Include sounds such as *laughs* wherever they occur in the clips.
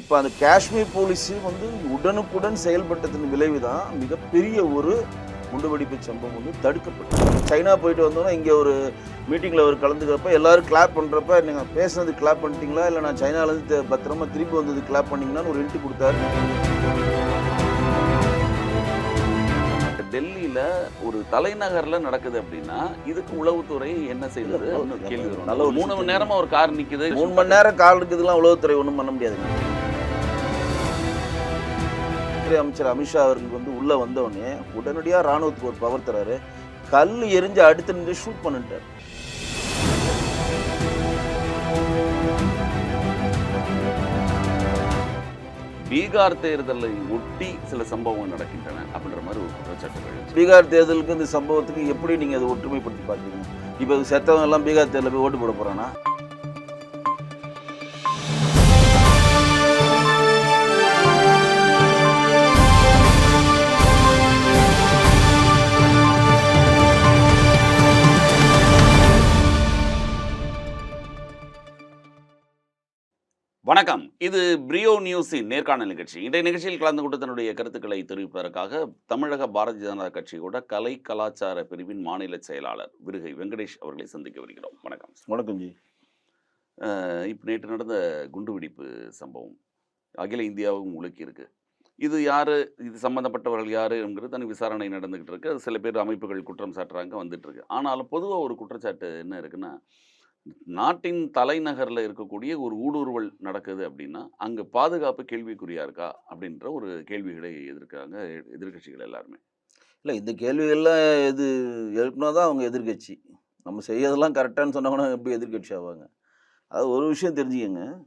இப்போ அந்த காஷ்மீர் போலீஸ் வந்து உடனுக்குடன் செயல்பட்டதன் விளைவு தான் மிகப்பெரிய ஒரு குண்டுவெடிப்பு சம்பவம் வந்து தடுக்கப்பட்டது. சைனா போயிட்டு வந்தோன்னா இங்கே ஒரு மீட்டிங்கில் அவர் கலந்துக்கிறப்ப எல்லாரும் கிளாப் பண்ணுறப்ப நீங்கள் பேசுனது கிளாப் பண்ணிட்டீங்களா? இல்லை நான் சைனாலேருந்து பத்திரமா திருப்பி வந்தது கிளாப் பண்ணீங்களான்னு ஒரு இன்ட்டு கொடுத்தாரு. டெல்லியில ஒரு தலைநகர்ல நடக்குது அப்படின்னா இதுக்கு உளவுத்துறை என்ன அப்படின்னு கேள்வி. நல்ல ஒரு மூணு மணி நேரமா ஒரு கார் நிக்குது. மூணு மணி நேரம் கால் இருக்குதுலாம் உளவுத்துறை ஒன்றும் பண்ண முடியாதுங்க. உள்துறை அமைச்சர் அமித்ஷா அவர்கள் வந்து உள்ள வந்தவொடனே உடனடியாக ராணுவத்துக்கு ஒரு பவர் தராரு. கல் எரிஞ்சு அடுத்து நின்று ஷூட் பண்ணிட்டார் பீகார் தேர்தலை ஒட்டி சில சம்பவங்கள் நடக்கின்றன அப்படின்ற மாதிரி ஒரு குற்றச்சாட்டுகள். பீகார் தேர்தலுக்கு இந்த சம்பவத்துக்கு எப்படி நீங்கள் அதை ஒற்றுமைப்படுத்தி பார்க்குறீங்க? இப்போ செத்தவங்க எல்லாம் பீகார் தேர்தலில் போய் ஓட்டு போட போகிறானா இது பிரியோ நியூஸின் நேர்காணல் நிகழ்ச்சி. இன்றைய நிகழ்ச்சியில் கலந்து கொண்டு தன்னுடைய கருத்துக்களை தெரிவிப்பதற்காக தமிழக பாரதிய ஜனதா கட்சியோட கலை கலாச்சார பிரிவின் மாநில செயலாளர் விருகை வெங்கடேஷ் அவர்களை சந்திக்க வருகிறோம். வணக்கம். வணக்கம் ஜி. இப்போ நேற்று நடந்த குண்டுவெடிப்பு சம்பவம் அகில இந்தியாவும் உலுக்கி இருக்கு. இது யாரு இது சம்பந்தப்பட்டவர்கள் யாரு என்கிறது தனி விசாரணை நடந்துகிட்டு இருக்கு. சில பேர் அமைப்புகள் குற்றம் சாட்டுறாங்க வந்துட்டு இருக்கு. ஆனாலும் பொதுவாக ஒரு குற்றச்சாட்டு என்ன இருக்குன்னா நாட்டின் தலைநகரில் இருக்கக்கூடிய ஒரு ஊடுருவல் நடக்குது அப்படின்னா அங்கே பாதுகாப்பு கேள்விக்குறியா இருக்கா? அப்படின்ற ஒரு கேள்விகளை எதிர்க்கிறாங்க எதிர்க்கட்சிகள் எல்லாருமே. இல்லை இந்த கேள்விகள்லாம் எது எழுப்பினா தான் அவங்க எதிர்க்கட்சி. நம்ம செய்யறதெல்லாம் கரெக்டானு சொன்னாங்கன்னா எப்படி எதிர்கட்சி ஆவாங்க? அது ஒரு விஷயம் தெரிஞ்சுக்கங்க.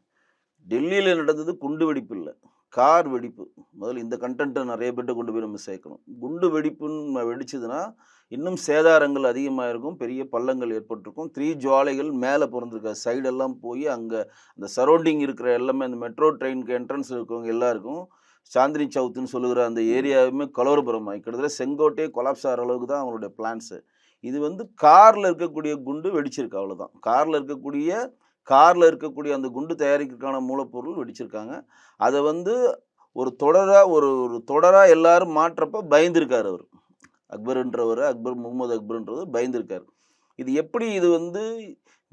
டெல்லியில் நடந்தது குண்டு வெடிப்பு இல்லை. கார் வெடிப்பு. முதல்ல இந்த கண்டென்ட்டை நிறைய பேர்கிட்ட கொண்டு போய் நம்ம சேர்க்கணும். குண்டு வெடிப்புன்னு வெடிச்சதுன்னா இன்னும் சேதாரங்கள் அதிகமாக இருக்கும் பெரிய பள்ளங்கள் ஏற்பட்டிருக்கும். த்ரீ ஜுவாலைகள் மேலே பிறந்திருக்க சைடெல்லாம் போய் அங்கே அந்த சரௌண்டிங் இருக்கிற எல்லாமே அந்த மெட்ரோ ட்ரெயினுக்கு என்ட்ரன்ஸ் இருக்கவங்க எல்லாருக்கும் சாந்தினி சவுத்துன்னு சொல்லுகிற அந்த ஏரியாவுமே கலவரபுரமாகி கிட்டத்தட்ட செங்கோட்டையே கொலாப்ஸ் ஆகிற அளவுக்கு தான் அவங்களுடைய பிளான்ஸு இது வந்து காரில் இருக்கக்கூடிய குண்டு வெடிச்சிருக்கு அவ்வளோதான் காரில் இருக்கக்கூடிய காரில் இருக்கக்கூடிய அந்த குண்டு தயாரிக்கிறதுக்கான மூலப்பொருள் வெடிச்சிருக்காங்க. அதை வந்து ஒரு தொடராக ஒரு ஒரு தொடராக எல்லாரும் மாற்றப்ப பயந்துருக்கார் அவர். அக்பர்ன்றவர் அக்பர் முகமது அக்பர்ன்றவர் பயந்துருக்கார். இது எப்படி இது வந்து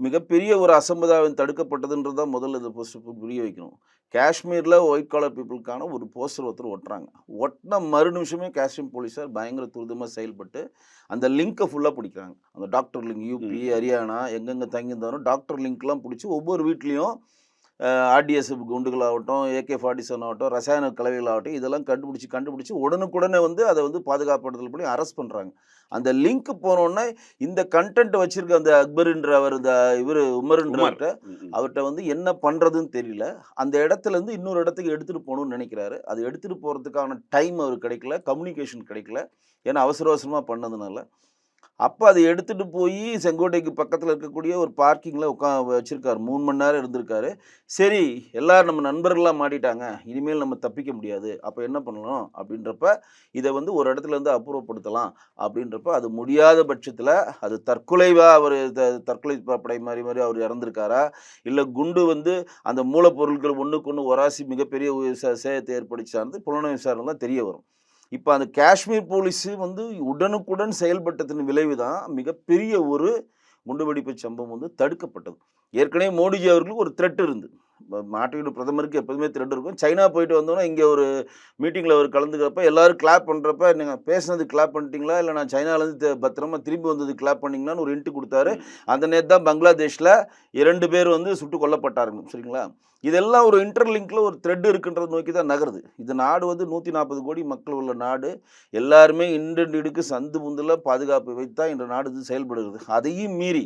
மிகப்பெரிய ஒரு அசம்பதாயம் தடுக்கப்பட்டதுன்றது தான் முதல்ல இதை ஃபஸ்ட்டு புரிய வைக்கணும். காஷ்மீரில் ஒயிட் காலர் பீப்புளுக்கான ஒரு போஸ்டர் ஒருத்தர் ஒட்டுறாங்க. ஒட்டின மறு நிமிஷமே காஷ்மீர் போலீஸார் பயங்கர துரிதமாக செயல்பட்டு அந்த லிங்க்கை ஃபுல்லாக பிடிக்கிறாங்க. அந்த டாக்டர் லிங்க் யூபி ஹரியானா எங்கெங்கே தங்கியிருந்தாலும் டாக்டர் லிங்க்லாம் பிடிச்சி ஒவ்வொரு வீட்லேயும் ஆர்டிஎஸ் குண்டுகளாகட்டும் ஏகே ஃபார்ட்டி செவன் ஆகட்டும் ரசாயன கலவைகளாகட்டும் இதெல்லாம் கண்டுபிடிச்சி கண்டுபிடிச்சி உடனுக்குடனே வந்து அதை வந்து பாதுகாப்படுதல் பண்ணி அரெஸ்ட் பண்ணுறாங்க அந்த லிங்க் போனோடனே இந்த கண்டென்ட் வச்சிருக்க அந்த அக்பர்ன்ற அவர் இந்த இவர் உமர்ன்றவர்கிட்ட. அவர்கிட்ட வந்து என்ன பண்ணுறதுன்னு தெரியல. அந்த இடத்துல இருந்து இன்னொரு இடத்துக்கு எடுத்துகிட்டு போகணும்னு நினைக்கிறாரு. அது எடுத்துகிட்டு போகிறதுக்கான டைம் அவர் கிடைக்கல கம்யூனிகேஷன் கிடைக்கல. ஏன்னா அவசர அவசரமாக பண்ணதுனால. அப்போ அதை எடுத்துகிட்டு போய் செங்கோட்டைக்கு பக்கத்தில் இருக்கக்கூடிய ஒரு பார்க்கிங்கில் உட்கா வச்சுருக்காரு. மூணு மணி நேரம் இருந்திருக்காரு. சரி எல்லோரும் நம்ம நண்பர்களாக மாட்டிட்டாங்க. இனிமேல் நம்ம தப்பிக்க முடியாது. அப்போ என்ன பண்ணலாம் அப்படின்றப்ப இதை வந்து ஒரு இடத்துல இருந்து அப்புறப்படுத்தலாம். அப்படின்றப்ப அது முடியாத பட்சத்தில் அது தற்கொலைவாக அவர் தற்கொலை படை மாதிரி மாதிரி அவர் இறந்துருக்காரா? இல்லை குண்டு வந்து அந்த மூலப்பொருட்கள் ஒன்றுக்கு ஒன்று ஒராசி மிகப்பெரிய சேதத்தை ஏற்படுச்சார்ந்து புலன விசாரணை தான் தெரிய வரும். இப்போ அந்த காஷ்மீர் போலீஸு வந்து உடனுக்குடன் செயல்பட்டதன் விளைவு தான் மிகப்பெரிய ஒரு குண்டுவெடிப்பு சம்பவம் வந்து தடுக்கப்பட்டது. ஏற்கனவே மோடிஜி அவர்களுக்கு ஒரு த்ரெட் இருந்து நாட்டினுடைய பிரதமருக்கு எப்போதுமே த்ரெட் இருக்கும். சைனா போயிட்டு வந்தோன்னா இங்கே ஒரு மீட்டிங்கில் அவர் கலந்துக்கிறப்ப எல்லாரும் கிளாப் பண்ணுறப்ப நீங்கள் பேசுனது கிளாப் பண்ணிட்டீங்களா? இல்லை நான் சைனாலேருந்து பத்திரமா திரும்பி வந்தது கிளாப் பண்ணீங்களான்னு ஒரு இன்ட்டு கொடுத்தாரு. அந்த நேரத்து தான் பங்களாதேஷில் இரண்டு பேர் வந்து சுட்டு கொல்லப்பட்டாருங்க சரிங்களா? இதெல்லாம் ஒரு இன்டர்லிங்க்ல ஒரு த்ரெட் இருக்குன்றதை நோக்கி தான் நகருது. இது நாடு வந்து நூற்றி நாற்பது கோடி மக்கள் உள்ள நாடு. எல்லாருமே இண்டு இடுக்கு சந்து முந்தில் பாதுகாப்பு வைத்து தான் இந்த நாடு இது செயல்படுகிறது. அதையும் மீறி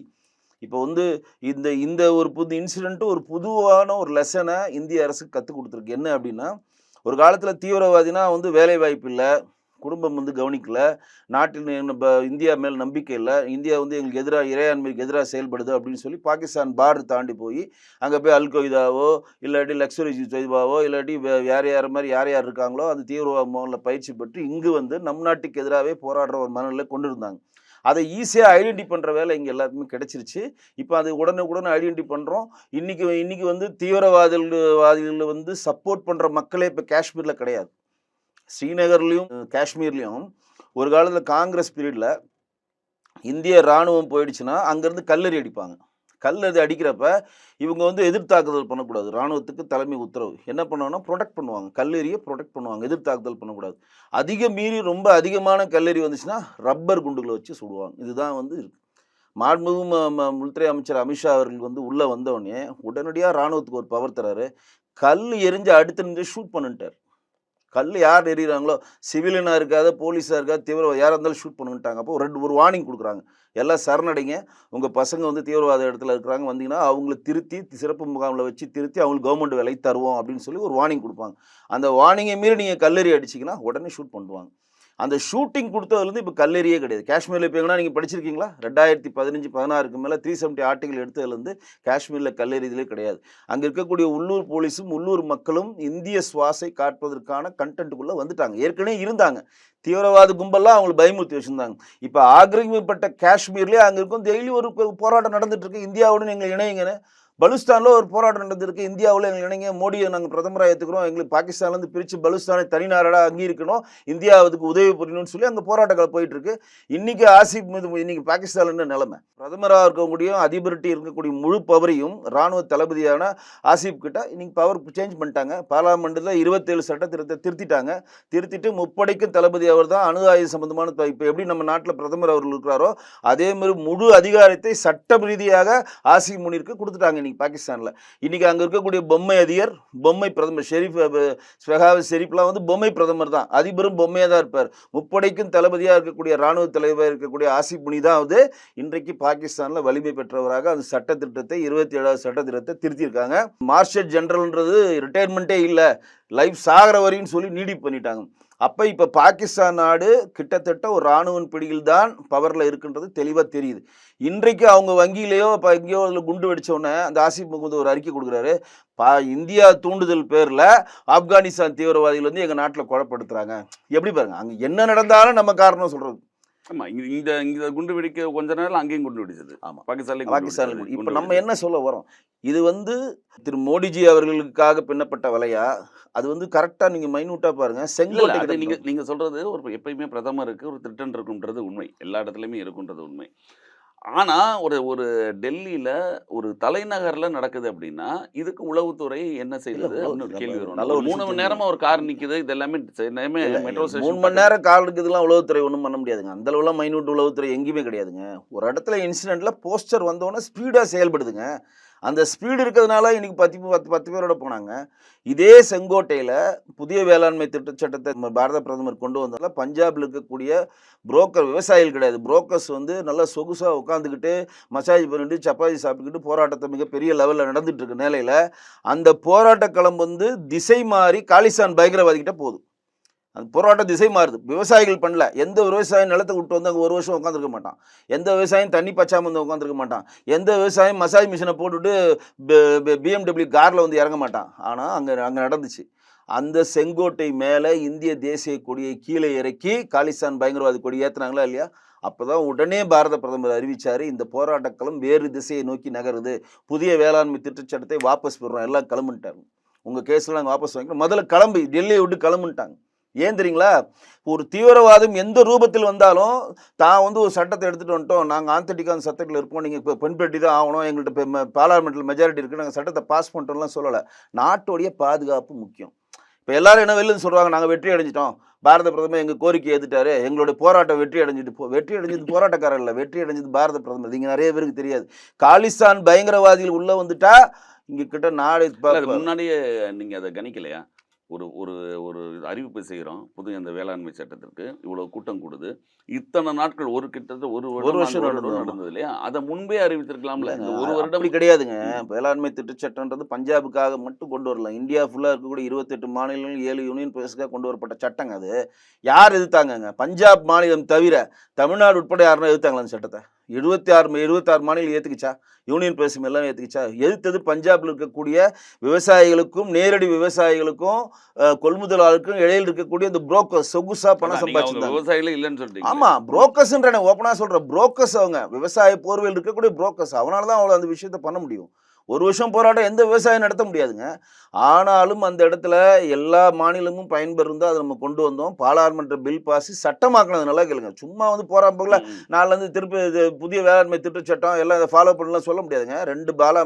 இப்போ வந்து இந்த இந்த ஒரு புது இன்சிடென்ட்டு ஒரு புதுவான ஒரு லெசனை இந்திய அரசுக்கு கற்றுக் கொடுத்துருக்கு. என்ன அப்படின்னா ஒரு காலத்தில் தீவிரவாதினா வந்து வேலை வாய்ப்பு இல்லை குடும்பம் வந்து கவனிக்கல நாட்டின் இந்தியா மேல் நம்பிக்கை இல்லை இந்தியா வந்து எங்களுக்கு எதிராக இறையாண்மைக்கு எதிராக செயல்படுது அப்படின்னு சொல்லி பாகிஸ்தான் பார்டர் தாண்டி போய் அங்கே போய் அல் கொய்தாவோ இல்லாட்டி லக்ஸரி தொய்பாவோ இல்லாட்டி வே- யார் யார் மாதிரி யார் யார் இருக்காங்களோ அந்த தீவிரவாத முகங்களில் பயிற்சி பெற்று இங்கு வந்து நம் நாட்டுக்கு எதிராகவே போராடுற ஒரு மனநிலை கொண்டு இருந்தாங்க. அதை ஈஸியாக ஐடென்டி பண்ணுற வேலை இங்கே எல்லாத்துக்குமே கிடைச்சிருச்சு. இப்போ அது உடனே உடனே ஐடென்டி பண்ணுறோம் இன்றைக்கி இன்றைக்கி வந்து தீவிரவாதிகள் வந்து சப்போர்ட் பண்ணுற மக்களே இப்போ காஷ்மீரில் கிடையாது. ஸ்ரீநகர்லேயும் காஷ்மீர்லேயும் ஒரு காலத்தில் காங்கிரஸ் பீரியடில் இந்திய இராணுவம் போயிடுச்சுன்னா அங்கேருந்து கல்லறி அடிப்பாங்க. கல் அது அடிக்கிறப்ப இவங்க வந்து எதிர்த்தாக்குதல் பண்ணக்கூடாது. ராணுவத்துக்கு தலைமை உத்தரவு. என்ன பண்ணுவாங்கன்னா ப்ரொடெக்ட் பண்ணுவாங்க. கல்லெறியை ப்ரொடெக்ட் பண்ணுவாங்க. எதிர்த்தாக்குதல் பண்ணக்கூடாது. அதிக மீறி ரொம்ப அதிகமான கல்லெறி வந்துச்சுன்னா ரப்பர் குண்டுகளை வச்சு சுடுவாங்க. இதுதான் வந்து இருக்கு. மாண்புமிகு ம- உள்துறை அமைச்சர் அமித்ஷா அவர்கள் வந்து உள்ளே வந்தவொடனே உடனடியாக இராணுவத்துக்கு ஒரு பவர் தராரு. கல் எரிஞ்சு அடுத்து நின்று ஷூட் பண்ணிட்டார். கல் யார் எறிகிறாங்களோ சிவிலியனாக இருக்காத போலீஸாக இருக்காது தீவிரவாத யாராக இருந்தாலும் ஷூட் பண்ணுன்ட்டாங்க அப்போ ஒரு ரெண்டு ஒரு வார்னிங் கொடுக்குறாங்க. எல்லாம் சரணடைங்க. உங்கள் பசங்க வந்து தீவிரவாத இடத்துல இருக்கிறாங்க. வந்தீங்கன்னா அவங்கள திருத்தி சிறப்பு முகாமில் வச்சு திருத்தி அவங்களுக்கு கவர்மெண்ட் விலை தருவோம் அப்படின்னு சொல்லி ஒரு வார்னிங் கொடுப்பாங்க. அந்த வார்னிங்கை மீறி நீங்கள் கல்லறி அடிச்சிங்கன்னா உடனே ஷூட் பண்ணுவாங்க அந்த ஷூட்டிங் கொடுத்ததுலேருந்து இப்போ கல்லெறியே கிடையாது. காஷ்மீரில் இப்போ எங்கன்னா நீங்கள் படிச்சிருக்கீங்களா? ரெண்டாயிரத்தி பதினஞ்சு பதினாறுக்கு மேலே த்ரீ செவன்ட்டி ஆர்டிகல் எடுத்ததுலேருந்து காஷ்மீரில் கல்லெறிதலே கிடையாது. அங்கே இருக்கக்கூடிய உள்ளூர் போலீஸும் உள்ளூர் மக்களும் இந்திய சுவாசை காட்டுவதற்கான கண்டென்ட்டுக்குள்ளே வந்துட்டாங்க. ஏற்கனவே இருந்தாங்க. தீவிரவாத கும்பல்லாம் அவங்களுக்கு பயமுறுத்தி வச்சுருந்தாங்க. இப்போ ஆக்கிரமிக்கப்பட்ட காஷ்மீர்லேயே அங்கே இருக்கும். டெய்லி ஒரு போராட்டம் நடந்துட்டு இருக்கு. இந்தியாவுடன் எங்களை இணையுங்கன்னு பலுஸ்தானில் ஒரு போராட்டம் நடந்திருக்கு. இந்தியாவில் எங்களை இணைங்க மோடியை நாங்கள் பிரதமராக ஏற்றுக்கிறோம் எங்களுக்கு பாகிஸ்தான்லேருந்து பிரித்து பலுஸ்தானை தனி நாடாக அங்கீகரிக்கணும். இந்தியாவுக்கு உதவி புரியணும்னு சொல்லி அங்கே போராட்டங்கள் போயிட்டுருக்கு. இன்றைக்கி ஆசிப் மீது இன்னைக்கு பாகிஸ்தான்ல நிலைமை? பிரதமராக இருக்கக்கூடிய அதிபர்ட்டி இருக்கக்கூடிய முழு பவரையும் ராணுவ தளபதியான ஆசிப் கிட்ட இன்றைக்கி பவர் சேஞ்ச் பண்ணிட்டாங்க. பாராளுமன்றத்தில் இருபத்தேழு சட்ட திருத்த திருத்திட்டாங்க. திருத்திட்டு முப்படைக்கும் தளபதி அவர் தான் அணு ஆயுத சம்பந்தமான இப்போ எப்படி நம்ம நாட்டில் பிரதமர் அவர்கள் இருக்கிறாரோ அதே மாதிரி முழு அதிகாரத்தை சட்ட ரீதியாக ஆசிப் முனிற்கு கொடுத்துட்டாங்க இன்னைக்கு பாகிஸ்தானில். இன்னைக்கு அங்கே இருக்கக்கூடிய பொம்மை அதிகர் பொம்மை பிரதமர் ஷெரீஃப் ஸ்வெகாவ் ஷெரீஃப்லாம் வந்து பொம்மை பிரதமர் தான். அதிபரும் பொம்மையாக தான் இருப்பார். முப்படைக்கும் தளபதியாக இருக்கக்கூடிய ராணுவ தலைவர் இருக்கக்கூடிய ஆசிப் முனி தான் வந்து இன்றைக்கு பாகிஸ்தானில் வலிமை பெற்றவராக அந்த சட்ட திட்டத்தை இருபத்தி ஏழாவது சட்ட திட்டத்தை திருத்தியிருக்காங்க. மார்ஷல் ஜென்ரல்ன்றது ரிட்டையர்மெண்ட்டே இல்லை. லைஃப் சாகிற வரையும் சொல்லி நீடி பண்ணிட்டாங்க. அப்போ இப்போ பாகிஸ்தான் நாடு கிட்டத்தட்ட ஒரு இராணுவன் பிடியில் தான் பவரில் இருக்குன்றது தெளிவாக தெரியுது. இன்றைக்கு அவங்க வங்கியிலேயோ இப்போ எங்கேயோ அதில் குண்டு வெடிச்ச உடனே அந்த ஆசிப் முகமது ஒரு அறிக்கை கொடுக்குறாரு. பா இந்தியா தூண்டுதல் பேரில் ஆப்கானிஸ்தான் தீவிரவாதிகள் வந்து எங்கள் நாட்டில் குழப்படுத்துறாங்க எப்படி பாருங்க அங்கே என்ன நடந்தாலும் நம்ம காரணம் சொல்கிறது ஆமா இங்க இந்த இந்த குண்டு வெடிக்க கொஞ்ச நேரம் அங்கேயும் குண்டு வெடிச்சது. ஆமா. பாகிஸ்தான்லயும் பாகிஸ்தானில் குண்டு இப்போ. நம்ம என்ன சொல்ல வரோம்? இது வந்து திரு மோடிஜி அவர்களுக்காக பின்னப்பட்ட வலையா? அது வந்து கரெக்டாக நீங்கள் மைனூட்டாக பாருங்க. இல்ல, இல்ல, செங்கோட்டை அது கிட்ட நீங்க நீங்க சொல்றது ஒரு எப்பயுமே பிரதமருக்கு ஒரு திட்டம் இருக்குன்றது உண்மை. எல்லா இடத்துலயுமே இருக்குன்றது உண்மை. ஆனா ஒரு ஒரு டெல்லியில ஒரு தலைநகர்ல நடக்குது அப்படின்னா இதுக்கு உளவுத்துறை என்ன செய்யுது? கேள்வி வரும். நல்ல ஒரு மூணு மணி விஷயம் நேரமா ஒரு கார் நிக்குது இது எல்லாமே மெட்ரோ மூணு மணி நேரம் கால் இருக்குதுலாம் உளவுத்துறை ஒன்றும் பண்ண முடியாதுங்க. அந்த அளவுலாம் மைனூட் உளவுத்துறை எங்கேயுமே கிடையாதுங்க. ஒரு இடத்துல இன்சிடென்ட்ல போஸ்டர் வந்தோடனே ஸ்பீடாக செயல்படுதுங்க. அந்த ஸ்பீடு இருக்கிறதுனால இன்றைக்கி பத்து பத்து பத்து பேரோட போனாங்க. இதே செங்கோட்டையில் புதிய வேளாண்மை திட்ட சட்டத்தை பாரத பிரதமர் கொண்டு வந்ததால் பஞ்சாபில் இருக்கக்கூடிய புரோக்கர் விவசாயிகள் கிடையாது. புரோக்கர்ஸ் வந்து நல்லா சொகுசாக உட்காந்துக்கிட்டு மசாஜ் பண்ணிட்டு சப்பாத்தி சாப்பிட்டுக்கிட்டு போராட்டத்தை மிகப்பெரிய லெவலில் நடந்துட்டு இருக்க நிலையில் அந்த போராட்ட களம் வந்து திசை மாறி காலிஸ்தான் பயங்கரவாதிக்கிட்ட போதும் அந்த போராட்டம் திசை மாறுது. விவசாயிகள் பண்ணல. எந்த விவசாயம் நிலத்தை விட்டு வந்து அங்கே ஒரு வருஷம் உட்காந்துருக்க மாட்டான். எந்த விவசாயம் தண்ணி பச்சாமல் வந்து உட்காந்துருக்க மாட்டான். எந்த விவசாயம் மசாஜ் மிஷினை போட்டுட்டு பிஎம்டபிள்யூ காரில் வந்து இறங்க மாட்டான். ஆனால் அங்கே அங்கே நடந்துச்சு. அந்த செங்கோட்டை மேலே இந்திய தேசிய கொடியை கீழே இறக்கி காலிஸ்தான் பயங்கரவாதி கொடி ஏற்றுனாங்களா இல்லையா? அப்போ தான் உடனே பாரத பிரதமர் அறிவிச்சாரு இந்த போராட்டக்களம் வேறு திசையை நோக்கி நகருது. புதிய வேளாண்மை திட்டச்சட்டத்தை வாபஸ் பெறுறோம் எல்லாம் கிளம்புட்டாங்க. உங்கள் கேஸ்லாம் நாங்கள் வாபஸ் வாங்கிக்கிறோம். முதல்ல கிளம்பு டெல்லியை விட்டு கிளம்புட்டாங்க. ஏன் தெரியுங்களா? ஒரு தீவிரவாதம் எந்த ரூபத்தில் வந்தாலும் தான் வந்து ஒரு சட்டத்தை எடுத்துகிட்டு வந்துட்டோம். நாங்கள் ஆந்தட்டிக்கான சட்டத்தில் இருப்போம். நீங்கள் இப்போ பெண்பெட்டி தான் ஆகணும். எங்கள்கிட்ட இப்போ பார்லாமெண்ட்டில் மெஜாரிட்டி இருக்குது நாங்கள் சட்டத்தை பாஸ் பண்ணிட்டோம்லாம் சொல்லலை. நாட்டோடைய பாதுகாப்பு முக்கியம். இப்போ எல்லாரும் என்ன வெளில சொல்கிறாங்க நாங்கள் வெற்றி அடைஞ்சிட்டோம். பாரத பிரதமர் எங்கள் கோரிக்கை ஏற்றுட்டாரு எங்களுடைய போராட்டம் வெற்றி அடைஞ்சிட்டு போ வெற்றி அடைஞ்சது போராட்டக்காரர் இல்லை. வெற்றி அடைஞ்சது பாரத பிரதமர். இங்கே நிறைய பேருக்கு தெரியாது. காலிஸ்தான் பயங்கரவாதிகள் உள்ளே வந்துட்டா இங்கே கிட்ட நாடு முன்னாடியே நீங்க அதை கணிக்கலையா? ஒரு ஒரு ஒரு அறிவிப்பு செய்கிறோம் புது அந்த வேளாண்மை சட்டத்திற்கு. இவ்வளவு கூட்டம் கூடுது. இத்தனை நாட்கள் ஒரு கிட்டத்தட்ட ஒரு ஒரு வருஷம் நடந்தது, இல்லையா? அதை முன்பே அறிவித்திருக்கலாம்ல. ஒரு வருடம் கிடையாதுங்க. வேளாண்மை திட்டச்சட்டம்ன்றது பஞ்சாபுக்காக மட்டும் கொண்டு வரலாம் இந்தியா ஃபுல்லாக இருக்கக்கூடிய இருபத்தெட்டு மாநிலங்கள் ஏழு யூனியன் பிரதேசக்காக கொண்டு வரப்பட்ட சட்டங்க அது. யார் எதிர்த்தாங்கங்க? பஞ்சாப் மாநிலம் தவிர தமிழ்நாடு உட்பட யாருன்னா எதிர்த்தாங்களா அந்த சட்டத்தை? எழுபத்தி ஆறு எழுபத்தாறு மாநிலம் ஏற்றுக்குச்சா யூனியன் பிரதேசம் எல்லாம் ஏற்றுக்குச்சா எதிர்த்தது பஞ்சாபில் இருக்கக்கூடிய விவசாயிகளுக்கும் நேரடி விவசாயிகளுக்கும் கொள்முதலாளருக்கும் இடையில் இருக்கக்கூடிய இந்த புரோக்கர் சொகுசா பணம் சம்பாதிச்சிருந்தாங்க விவசாயிகளே இல்லைன்னு சொல்லிட்டீங்க ஆமா புரோக்கர்ஸ்ன்ற ஓப்பனா சொல்றேன். புரோக்கர்ஸ் அவங்க விவசாய போர்வையில் இருக்கக்கூடிய புரோக்கர்ஸ் அவனால தான் அவ்வளோ அந்த விஷயத்த பண்ண முடியும். ஒரு வருஷம் போராட்டம் எந்த விவசாயம் நடத்த முடியாதுங்க. ஆனாலும் அந்த இடத்துல எல்லா மாநிலமும் பயன்பெறுந்தோ அதை நம்ம கொண்டு வந்தோம். பாராளுமன்ற பில் பாசி சட்டமாக்கினது நல்லா கேளுங்க. சும்மா வந்து ம். நாளில் இருந்து திருப்பி புதிய வேளாண்மை திட்டச் சட்டம் எல்லாம் இதை ஃபாலோ பண்ணலாம் சொல்ல முடியாதுங்க. ரெண்டு பாலா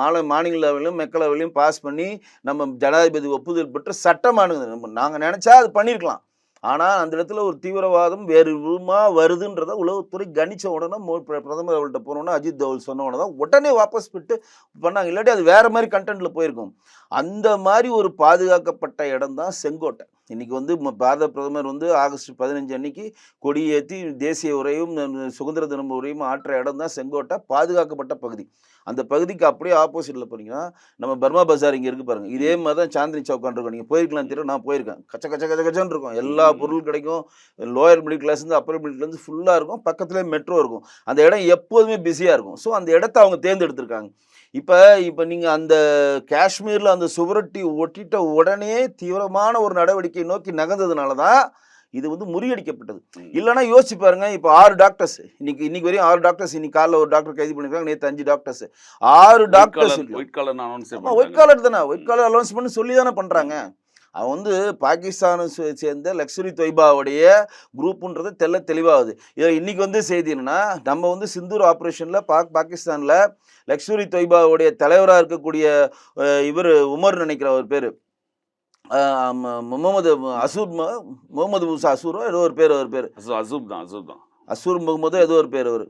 மாநில மாநில லெவலையும் மக்களவையிலையும் பாஸ் பண்ணி நம்ம ஜனாதிபதி ஒப்புதல் பெற்று சட்டமானுங்க நம்ம நாங்கள் நினச்சா அது பண்ணியிருக்கலாம் ஆனால் அந்த இடத்துல ஒரு தீவிரவாதம் வேறு விதமாக வருதுன்றதை உளவுத்துறை கணிச்ச உடனே மோ பிரதமர் அவர்கள்ட்ட போனோன்னா அஜித் தவல் சொன்ன உடனே தான் உடனே வாபஸ் விட்டு பண்ணாங்க. இல்லாட்டி அது வேறு மாதிரி கண்டென்ட்டில் போயிருக்கும். அந்த மாதிரி ஒரு பாதுகாக்கப்பட்ட இடம் தான் செங்கோட்டை. இன்னைக்கு வந்து ம- பாரத பிரதமர் வந்து ஆகஸ்ட் பதினஞ்சு அன்னைக்கு கொடியேற்றி தேசிய உரையும் சுதந்திர தின உரையும் ஆற்ற இடம் தான் செங்கோட்டை பாதுகாக்கப்பட்ட பகுதி. அந்த பகுதிக்கு அப்படியே ஆப்போசிட்டில் போனீங்கன்னா நம்ம பர்மா பஜார் இங்கே இருக்கு பாருங்க. இதே மாதிரி தான் சாந்தினி சவுக்கான் இருக்கும் நீங்கள் போயிருக்கலாம் தெரியும் நான் போயிருக்கேன். கச்ச கச்ச கச்ச கச்சன்னு இருக்கும். எல்லா ம். பொருள் கிடைக்கும். லோயர் மிடில் கிளாஸ்லேருந்து அப்பர் மிடில் கிளாஸ் ஃபுல்லாக இருக்கும். பக்கத்துலேயே மெட்ரோ இருக்கும். அந்த இடம் எப்போதுமே பிஸியாக இருக்கும். ஸோ அந்த இடத்த அவங்க தேர்ந்தெடுத்திருக்காங்க. இப்போ இப்போ நீங்கள் அந்த காஷ்மீரில் அந்த சுவரொட்டி ஒட்டிட்ட உடனே தீவிரமான ஒரு நடவடிக்கை நோக்கி நகர்ந்ததுனால தான் இது வந்து முறியடிக்கப்பட்டது. ம். இல்லைன்னா யோசிச்சு பாருங்க இப்போ ஆறு டாக்டர்ஸ் இன்னைக்கு இன்னைக்கு வரையும் ஆறு டாக்டர்ஸ் இன்னைக்கு காலைல ஒரு டாக்டர் கைது பண்ணிருக்காங்க நேற்று அஞ்சு டாக்டர்ஸ். ஆறு doctors white collar white collar தானே ஒயிட் காலர் அலௌன்ஸ்மெண்ட் சொல்லி தானே பண்றாங்க. அவன் வந்து பாகிஸ்தானை சேர்ந்த லக்ஸுரி தொய்பாவுடைய குரூப்புன்றது தெல்ல தெளிவாகுது. இதை இன்னைக்கு வந்து செய்தி என்னன்னா நம்ம வந்து சிந்தூர் ஆப்ரேஷன்ல பாக் பாகிஸ்தான்ல லக்ஸுரி தொய்பாவுடைய தலைவராக இருக்கக்கூடிய இவர் உமர் நினைக்கிற ஒரு பேர். முகமது அசூர் ம- முகமது முசா அசூரோ ஏதோ ஒரு பேர் அவர் பேர். அசூப் தான் அசூப் தான். அசூர் முகமது ஏதோ ஒரு பேர் அவர்.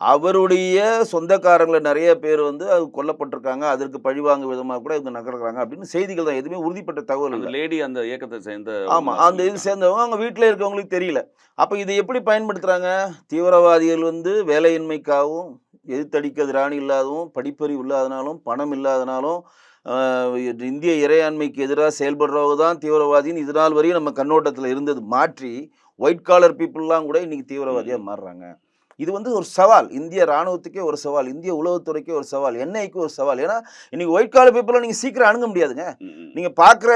அவருடைய சொந்தக்காரங்கள நிறைய பேர் வந்து அது கொல்லப்பட்டிருக்காங்க. அதற்கு பழிவாங்க விதமாக கூட இவங்க நகர்றாங்க அப்படின்னு செய்திகள் தான் எதுவுமே உறுதிப்பட்ட தகவல் அந்த இல்லை. லேடி அந்த இயக்கத்தை சேர்ந்த ஆமா அந்த இது சேர்ந்தவங்க அவங்க வீட்டில் இருக்கவங்களுக்கு தெரியல. அப்போ இதை எப்படி பயன்படுத்துறாங்க? தீவிரவாதிகள் வந்து வேலையின்மைக்காகவும் எதிர்த்தடிக்க திராணி இல்லாதவும் படிப்பறிவு இல்லாதனாலும் பணம் இல்லாதனாலும் இந்திய இறையாண்மைக்கு எதிராக செயல்படுறவங்க தான் தீவிரவாதின்னு இது நாள் வரையும் நம்ம கண்ணோட்டத்தில் இருந்தது மாற்றி ஒயிட் காலர் பீப்புளெலாம் கூட இன்னைக்கு தீவிரவாதியாக மாறுறாங்க. இது வந்து ஒரு சவால். இந்திய ராணுவத்துக்கே ஒரு சவால். இந்திய உளவுத்துறைக்கே ஒரு சவால். என்ஐக்கு ஒரு சவால். ஏன்னா இன்னைக்கு ஒயிட் காலர் பீப்புளை நீங்கள் சீக்கிரம் அணுக முடியாதுங்க. ம், ம். நீங்க பார்க்குற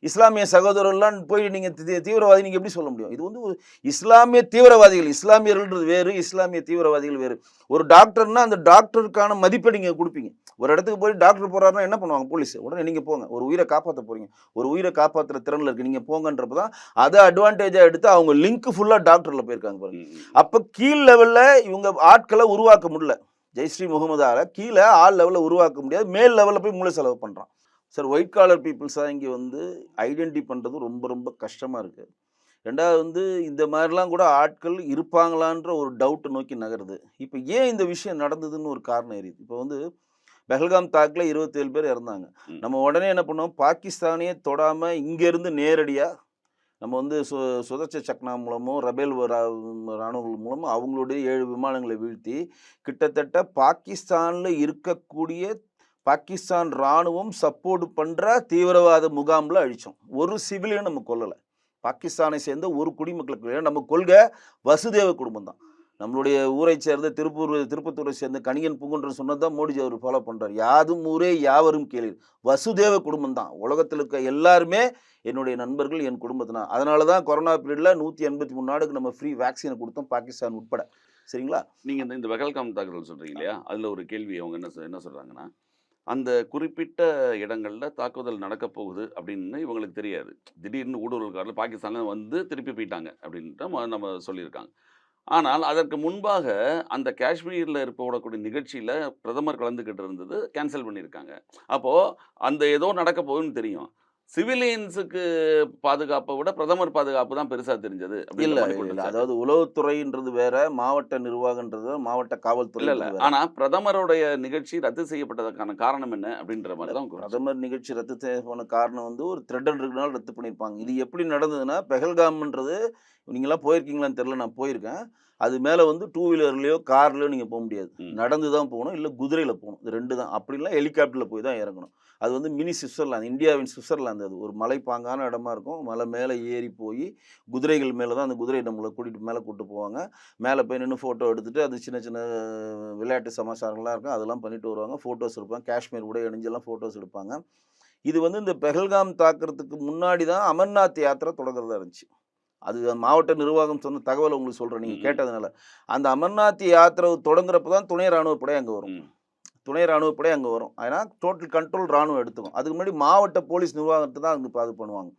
இஸ்லாமிய சகோதரர்லாம் போய் நீங்க தி- தீவிரவாதி நீங்க எப்படி சொல்ல முடியும்? இது வந்து ஒரு இஸ்லாமிய தீவிரவாதிகள். இஸ்லாமியர்கள்ன்றது வேறு இஸ்லாமிய தீவிரவாதிகள் வேறு. ஒரு டாக்டர்னா அந்த டாக்டருக்கான மதிப்பை நீங்க கொடுப்பீங்க. ஒரு இடத்துக்கு போய் டாக்டர் போறாருன்னா என்ன பண்ணுவாங்க? போலீஸ். உடனே நீங்க போங்க. ஒரு உயிரை காப்பாற்ற போறீங்க. ஒரு உயிரை காப்பாற்றுற திறன்ல இருக்கு. நீங்க போங்கன்றப்ப தான் அதை அட்வான்டேஜா எடுத்து அவங்க லிங்க் ஃபுல்லா டாக்டர்ல போயிருக்காங்க பாருங்க. ம், ம். அப்ப கீழ் லெவல்ல இவங்க ஆட்களை உருவாக்க முடியல. ஜெயஸ்ரீ முகமதால கீழே ஆள் லெவலில் உருவாக்க முடியாது. மேல் லெவலில் போய் மூளை செலவு பண்ணுறான் சார் ஒயிட் காலர் பீப்புள்ஸாக இங்கே வந்து ஐடென்டி பண்ணுறது ரொம்ப ரொம்ப கஷ்டமாக இருக்குது ரெண்டாவது வந்து இந்த மாதிரிலாம் கூட ஆட்கள் இருப்பாங்களான்ற ஒரு டவுட்டை நோக்கி நகருது. இப்போ ஏன் இந்த விஷயம் நடந்ததுன்னு ஒரு காரணம் எரியுது இப்போ வந்து பெஹல்காம் தாக்கில் இருபத்தேழு பேர் இறந்தாங்க. நம்ம உடனே என்ன பண்ணோம்? பாகிஸ்தானையே தொடாமல் இங்கேருந்து நேரடியாக நம்ம வந்து சு சுதர்ச சக்னா மூலமும் ரபேல் இராணுவங்கள் மூலமும் அவங்களுடைய ஏழு விமானங்களை வீழ்த்தி கிட்டத்தட்ட பாகிஸ்தானில் இருக்கக்கூடிய பாகிஸ்தான் இராணுவம் சப்போர்ட் பண்ணுற தீவிரவாத முகாமில் அழித்தோம் ஒரு சிவிலியன் நம்ம கொல்லலை. பாகிஸ்தானை சேர்ந்த ஒரு குடிமக்களுக்கு நம்ம கொள்கை வசுதேவ குடும்பம் தான். நம்மளுடைய ஊரை சேர்ந்த திருப்பூர் திருப்பத்தூரை சேர்ந்த கணியன் பூங்குன்றன் சொன்னது தான் மோடிஜி அவர் ஃபாலோ பண்ணுறார் யாதும் ஊரே யாவரும் கேளீர். வசுதேவ குடும்பம் தான். உலகத்தில் இருக்க எல்லாருமே என்னுடைய நண்பர்கள் என் குடும்பத்தினா அதனால தான் கொரோனா பீரியடில் நூற்றி எண்பத்தி மூணு நாடுக்கு நம்ம ஃப்ரீ வேக்சினை கொடுத்தோம் பாகிஸ்தான் உட்பட. சரிங்களா? நீங்கள் இந்த இந்த வெகல்காம் தாக்குதல் சொல்கிறீங்க இல்லையா? அதில் ஒரு கேள்வி அவங்க என்ன என்ன சொல்கிறாங்கன்னா அந்த குறிப்பிட்ட இடங்களில் தாக்குதல் நடக்க போகுது அப்படின்னு இவங்களுக்கு தெரியாது. திடீர்னு ஊடுருவல்காரில் பாகிஸ்தான்ல வந்து திருப்பி போயிட்டாங்க அப்படின்ட்டு நம்ம- சொல்லியிருக்காங்க. ஆனால் அதற்கு முன்பாக அந்த காஷ்மீரில் இருப்போடக்கூடிய நிகழ்ச்சியில் பிரதமர் கலந்துக்கிட்டு இருந்தது கேன்சல் பண்ணியிருக்காங்க. அப்போது அந்த ஏதோ நடக்க போகுதுன்னு தெரியும். சிவிலியன்ஸுக்கு பாதுகாப்பை விட பிரதமர் பாதுகாப்பு தான் பெருசாக தெரிஞ்சது இல்ல. அதாவது உளவுத்துறைன்றது வேற மாவட்ட நிர்வாகன்றது மாவட்ட காவல்துறை இல்ல இல்ல. ஆனா பிரதமருடைய நிகழ்ச்சி ரத்து செய்யப்பட்டதற்கான காரணம் என்ன அப்படின்ற மாதிரி தான். பிரதமர் நிகழ்ச்சி ரத்து செய்ய போன காரணம் வந்து ஒரு த்ரெட் இருக்கனால ரத்து பண்ணியிருப்பாங்க. இது எப்படி நடந்ததுன்னா பெஹல்காம்ன்றது நீங்களாம் போயிருக்கீங்களான்னு தெரியல நான் போயிருக்கேன். அது மேலே வந்து டூ வீலர்லேயோ கார்லையோ நீங்கள் போக முடியாது. நடந்து தான் போகணும் இல்லை குதிரையில் போகணும். இது ரெண்டு தான். அப்படிலாம் ஹெலிகாப்டரில் போய் தான் இறங்கணும். அது வந்து மினி சுவிட்சர்லாந்து இந்தியாவின் சுவிட்சர்லாந்து அது. ஒரு மலைப்பாங்கான இடமா இருக்கும். மலை மேலே ஏறி போய் குதிரைகள் மேலே தான் அந்த குதிரை நம்மளை கூட்டிகிட்டு மேலே கூட்டு போவாங்க. மேலே போய் நின்று ஃபோட்டோ எடுத்துட்டு அது சின்ன சின்ன விளையாட்டு சமாச்சாரங்கள்லாம் இருக்கும். அதெல்லாம் பண்ணிட்டு வருவாங்க. ஃபோட்டோஸ் எடுப்பாங்க. காஷ்மீர் கூட இணைஞ்செல்லாம் ஃபோட்டோஸ் எடுப்பாங்க. இது வந்து இந்த பெஹல்காம் தாக்குறதுக்கு முன்னாடி தான் அமர்நாத் யாத்திரை தொடங்குறதா இருந்துச்சு. அது மாவட்ட நிர்வாகம் சொன்ன தகவலை உங்களுக்கு சொல்கிறேன் நீங்கள். கேட்டதுனால. அந்த அமர்நாத் யாத்திரை தொடங்குறப்ப தான் துணை ராணுவப்படை அங்கே வரும். துணை ராணுவப்படை அங்கே வரும். ஏன்னா டோட்டல் கண்ட்ரோல் ராணுவம் எடுத்துக்கும். அதுக்கு முன்னாடி மாவட்ட போலீஸ் நிர்வாகத்தை தான் அங்கே அது பண்ணுவாங்க.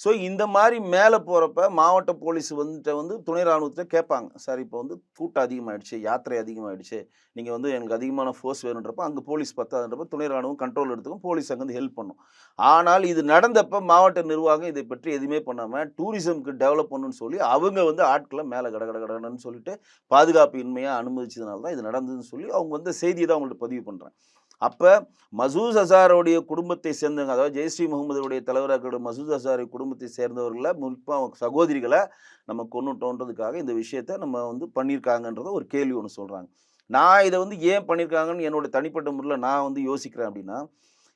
ஸோ இந்த மாதிரி மேலே போகிறப்ப மாவட்ட போலீஸ் வந்துட்டு வந்து துணை ராணுவத்தை கேட்பாங்க சார் இப்போ வந்து கூட்டம் அதிகமாகிடுச்சு யாத்திரை அதிகமாகிடுச்சு நீங்கள் வந்து எங்களுக்கு அதிகமான ஃபோர்ஸ் வேணுன்றப்ப அங்கே போலீஸ் பத்தாதுன்றப்ப துணை ராணுவம் கண்ட்ரோல் எடுத்துக்கும் போலீஸ் அங்கே வந்து ஹெல்ப் பண்ணும். ஆனால் இது நடந்தப்போ மாவட்ட நிர்வாகம் இதை பற்றி எதுவுமே பண்ணாமல் டூரிசம்க்கு டெவலப் பண்ணணும்னு சொல்லி அவங்க வந்து ஆட்களை மேலே கட கடகடன்னு சொல்லிட்டு பாதுகாப்பு இன்மையாக அனுமதிச்சதுனால தான் இது நடந்ததுன்னு சொல்லி அவங்க வந்து செய்தியை தான் அவங்கள்ட்ட பதிவு பண்ணுறேன் அப்போ மசூத் அசாரோடைய குடும்பத்தை சேர்ந்தவங்க அதாவது ஜெய்ஸ்ரீ முகமதுடைய தலைவராக இருக்கிற மசூத் அசாரை குடும்பத்தை சேர்ந்தவர்களை அவங்க சகோதரிகளை நம்ம கொண்டுட்டோன்றதுக்காக இந்த விஷயத்த நம்ம வந்து பண்ணியிருக்காங்கன்றத ஒரு கேள்வி ஒன்று சொல்கிறாங்க நான் இதை வந்து ஏன் பண்ணியிருக்காங்கன்னு என்னோட தனிப்பட்ட முறையில் நான் வந்து யோசிக்கிறேன் அப்படின்னா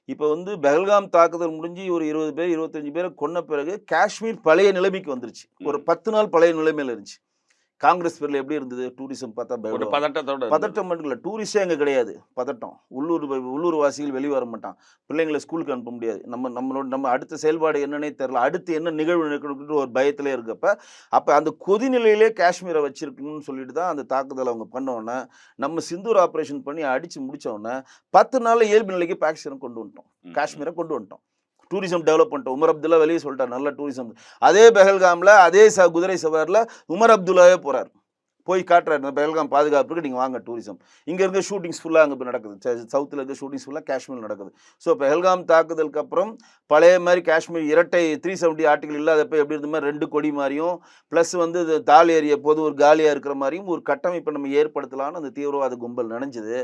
இப்போ வந்து பெஹல்காம் தாக்குதல் முடிஞ்சு ஒரு இருபது பேர் இருபத்தஞ்சு பேரை கொன்ன பிறகு காஷ்மீர் பழைய நிலைமைக்கு வந்துருச்சு. ஒரு. பத்து நாள் பழைய நிலைமையில் இருந்துச்சு. காங்கிரஸ் பேரில் எப்படி இருந்தது? டூரிசம் பார்த்தா ஒரு. பதட்டத்தோட. பதட்டம் மட்டும் இல்லை டூரிஸ்டே அங்கே கிடையாது. பதட்டம். உள்ளூர் உள்ளூர் வாசிகள் வெளியே வர மாட்டான். பிள்ளைங்களை ஸ்கூலுக்கு அனுப்ப முடியாது. நம்ம நம்மளோட நம்ம அடுத்த செயல்பாடு என்னன்னே தெரில அடுத்து என்ன நிகழ்வு நடக்கணும்னு ஒரு பயத்திலே இருக்கப்ப அப்போ அந்த கொதிநிலையிலே காஷ்மீரை வச்சிருக்கணும்னு சொல்லிட்டு தான் அந்த தாக்குதல் அவங்க பண்ணோன்னே நம்ம சிந்தூர் ஆப்ரேஷன் பண்ணி அடித்து முடித்தோடனே பத்து நாளில் இயல்பு நிலைக்கு பாகிஸ்தானை கொண்டு வந்துட்டோம். காஷ்மீரை கொண்டு வந்துட்டோம். டூரிசம் டெவலப் பண்ணிட்டோம் உமர் அப்துல்லா வெளியே சொல்லிட்டார் நல்ல டூரிசம் அதே பெஹல்காமில் அதே ச குதிரை சவாரில் உமர் அப்துல்லாவே போகிறார் போய் காட்டுறாரு. பெல்காம் பாதுகாப்புக்கு நீங்கள் வாங்க டூரிசம் இங்கே இருக்க ஷூட்டிங்ஸ் ஃபுல்லாக அங்கே இப்போ நடக்குது. சவுத்தில் இருக்க ஷூட்டிங்ஸ் ஃபுல்லாக காஷ்மீர் நடக்குது. ஸோ பெஹல்காம் தாக்குதலுக்கு அப்புறம் பழைய மாதிரி காஷ்மீர் இரட்டை த்ரீ செவன்டி ஆர்டிகல் இல்லாதப்போ எப்படி இருந்த மாதிரி ரெண்டு கொடி மாதிரியும் ப்ளஸ் வந்து தால் ஏரியா போது ஒரு காலியாக இருக்கிற மாதிரியும் ஒரு கட்டமைப்பை நம்ம ஏற்படுத்தலாம்னு அந்த தீவிரவாத கும்பல் நினைஞ்சது.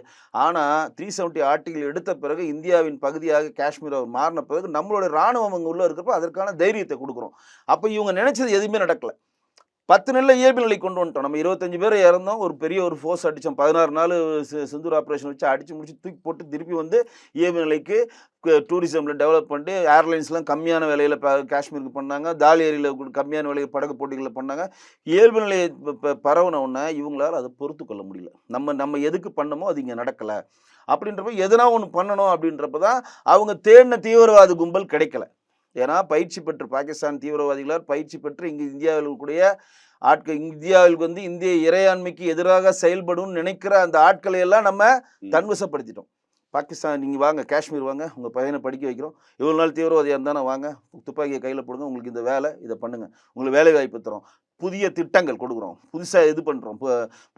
ஆனால் த்ரீ செவன்டி ஆர்டிகல் எடுத்த பிறகு இந்தியாவின் பகுதியாக காஷ்மீர் அவர் மாறின பிறகு நம்மளோட ராணுவம் அங்கே உள்ளே இருக்கிறப்ப அதற்கான தைரியத்தை கொடுக்குறோம். அப்போ இவங்க நினைச்சது எதுவுமே நடக்கல. பத்து நாளில் இயல்பு நிலை கொண்டு வந்துட்டோம். நம்ம இருபத்தஞ்சு பேர் இறந்தோம். ஒரு பெரிய ஒரு ஃபோர்ஸ் அடித்தோம் பதினாறு நாள் செந்தூர் ஆப்ரேஷன் வச்சு அடித்து முடிச்சு தூக்கி போட்டு திருப்பி வந்து இயல்பு நிலைக்கு டூரிசமில் டெவலப் பண்ணிட்டு ஏர்லைன்ஸ்லாம் கம்மியான விலையில் காஷ்மீருக்கு பண்ணாங்க. தால் ஏரியில் கம்மியான விலையில் படகு போட்டிகளை பண்ணாங்க. இயல்பு நிலையை ப- இவங்களால் அதை பொறுத்து கொள்ள முடியல. நம்ம நம்ம எதுக்கு பண்ணமோ அது இங்கே நடக்கலை. அப்படின்றப்ப எதனா ஒன்று பண்ணணும் அப்படின்றப்ப தான் அவங்க தேடின தீவிரவாத கும்பல் கிடைக்கல. ஏன்னா பயிற்சி பெற்று பாகிஸ்தான் தீவிரவாதிகளால் பயிற்சி பெற்று இங்கே இந்தியாவில் கூடிய ஆட்கள் இந்தியாவில் வந்து இந்திய இறையாண்மைக்கு எதிராக செயல்படும் நினைக்கிற அந்த ஆட்களை எல்லாம் நம்ம. தன்வசப்படுத்திட்டோம். பாகிஸ்தான் நீங்கள் வாங்க காஷ்மீர் வாங்க உங்கள் பையனை படிக்க வைக்கிறோம். இவ்வளோ நாள் தீவிரவாதியாக இருந்தானே வாங்க துப்பாக்கியை கையில் போடுங்க உங்களுக்கு இந்த வேலை இதை பண்ணுங்க. உங்களுக்கு வேலை வாய்ப்பு தரோம். புதிய திட்டங்கள் கொடுக்குறோம். புதுசாக இது பண்ணுறோம்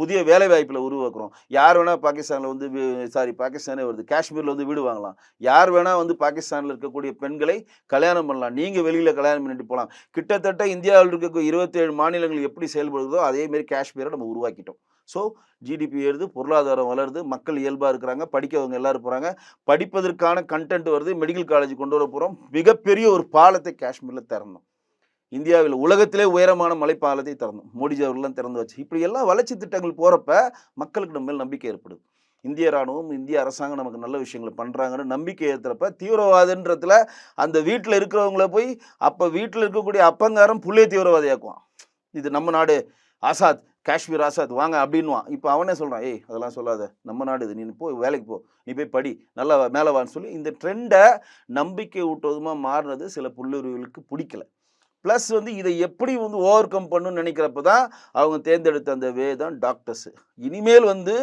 புதிய வேலை வாய்ப்பில் உருவாக்குறோம். யார் வேணால் பாகிஸ்தானில் வந்து சாரி பாகிஸ்தானே வருது. காஷ்மீரில் வந்து வீடு வாங்கலாம். யார் வேணால் வந்து பாகிஸ்தானில் இருக்கக்கூடிய பெண்களை கல்யாணம் பண்ணலாம். நீங்கள் வெளியில் கல்யாணம் பண்ணிட்டு போகலாம் கிட்டத்தட்ட இந்தியாவில் இருக்க இருபத்தேழு மாநிலங்கள் எப்படி செயல்படுதோ அதேமாரி காஷ்மீரை நம்ம உருவாக்கிட்டோம். ஸோ ஜிடிபி ஏறுது பொருளாதாரம் வளருது மக்கள் இயல்பாக இருக்கிறாங்க படிக்கவங்க எல்லோரும் போகிறாங்க படிப்பதற்கான கண்டென்ட் வருது மெடிக்கல் காலேஜ் கொண்டு வர போகிறோம் மிகப்பெரிய ஒரு பாலத்தை காஷ்மீரில் திறந்தோம். இந்தியாவில் உலகத்திலே உயரமான மலைப்பாலத்தை திறந்தோம். மோடிஜி அவர்கள்லாம் திறந்து வச்சு இப்படி எல்லாம் வளர்ச்சி திட்டங்கள் போகிறப்ப மக்களுக்கு நம்ம மேல் நம்பிக்கை ஏற்படுது. இந்திய ராணுவம் இந்திய அரசாங்கம் நமக்கு நல்ல விஷயங்களை பண்ணுறாங்கன்னு நம்பிக்கை ஏற்றுறப்ப தீவிரவாதன்றத்தில் அந்த வீட்டில் இருக்கிறவங்கள போய் அப்போ வீட்டில் இருக்கக்கூடிய அப்பங்காரம் புள்ளைய தீவிரவாதியாக்குவான். இது நம்ம நாடு ஆசாத் காஷ்மீர் ஆசாத் வாங்க அப்படின்வான் இப்போ அவனே சொல்கிறான் ஏய் அதெல்லாம் சொல்லாத. நம்ம நாடு இது. நீ போய் வேலைக்கு போ. நீ போய் படி. நல்லா மேலே வான்னு சொல்லி இந்த ட்ரெண்டை நம்பிக்கை ஊட்டுவதுமாக மாறினது சில புல்லுருவிகளுக்கு பிடிக்கல. ப்ளஸ் வந்து இதை எப்படி வந்து ஓவர் கம் பண்ணணும்னு நினைக்கிறப்ப தான் அவங்க தேர்ந்தெடுத்த அந்த வே தான் டாக்டர்ஸு இனிமேல் வந்து